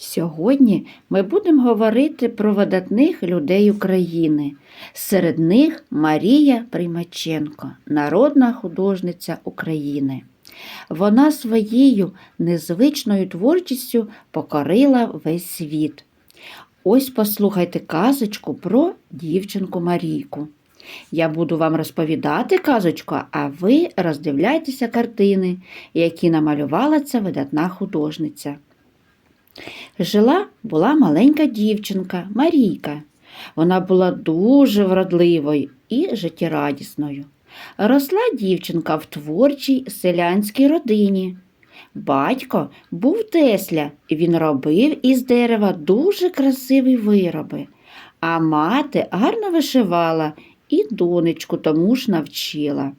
Сьогодні ми будемо говорити про видатних людей України. Серед них Марія Примаченко, народна художниця України. Вона своєю незвичною творчістю покорила весь світ. Ось послухайте казочку про дівчинку Марійку. Я буду вам розповідати казочку, а ви роздивляйтеся картини, які намалювала ця видатна художниця. Жила була маленька дівчинка Марійка. Вона була дуже вродливою і життєрадісною. Росла дівчинка в творчій селянській родині. Батько був Тесля, він робив із дерева дуже красиві вироби, а мати гарно вишивала і донечку тому ж навчила.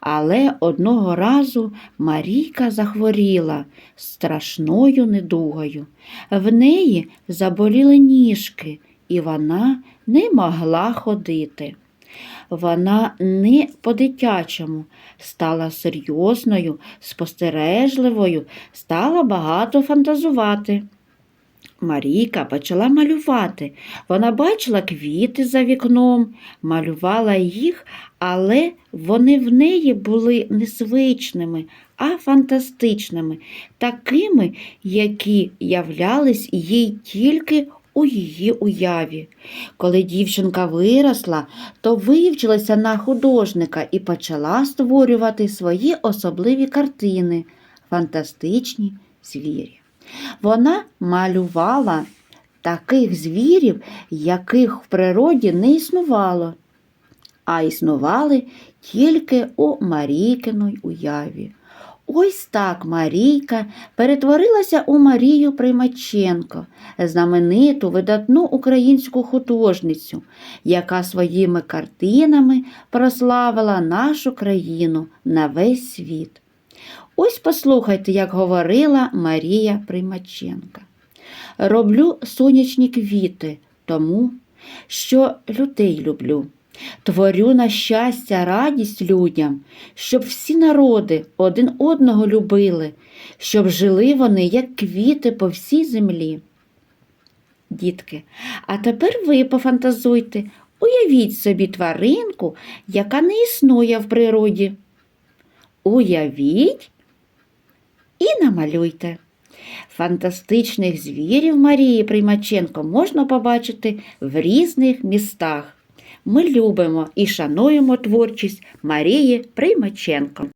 Але одного разу Марійка захворіла страшною недугою. В неї заболіли ніжки, і вона не могла ходити. Вона не по-дитячому стала серйозною, спостережливою, стала багато фантазувати. Марійка почала малювати. Вона бачила квіти за вікном, малювала їх, але вони в неї були не звичними, а фантастичними, такими, які являлись їй тільки у її уяві. Коли дівчинка виросла, то вивчилася на художника і почала створювати свої особливі картини, фантастичні звірі. Вона малювала таких звірів, яких в природі не існувало, а існували тільки у Марійкиної уяві. Ось так Марійка перетворилася у Марію Примаченко, знамениту видатну українську художницю, яка своїми картинами прославила нашу країну на весь світ. Ось послухайте, як говорила Марія Примаченка. Роблю сонячні квіти, тому що людей люблю. Творю на щастя, радість людям, щоб всі народи один одного любили, щоб жили вони, як квіти по всій землі. Дітки, а тепер ви пофантазуйте, уявіть собі тваринку, яка не існує в природі. Уявіть і намалюйте. Фантастичних звірів Марії Приймаченко можна побачити в різних містах. Ми любимо і шануємо творчість Марії Примаченко.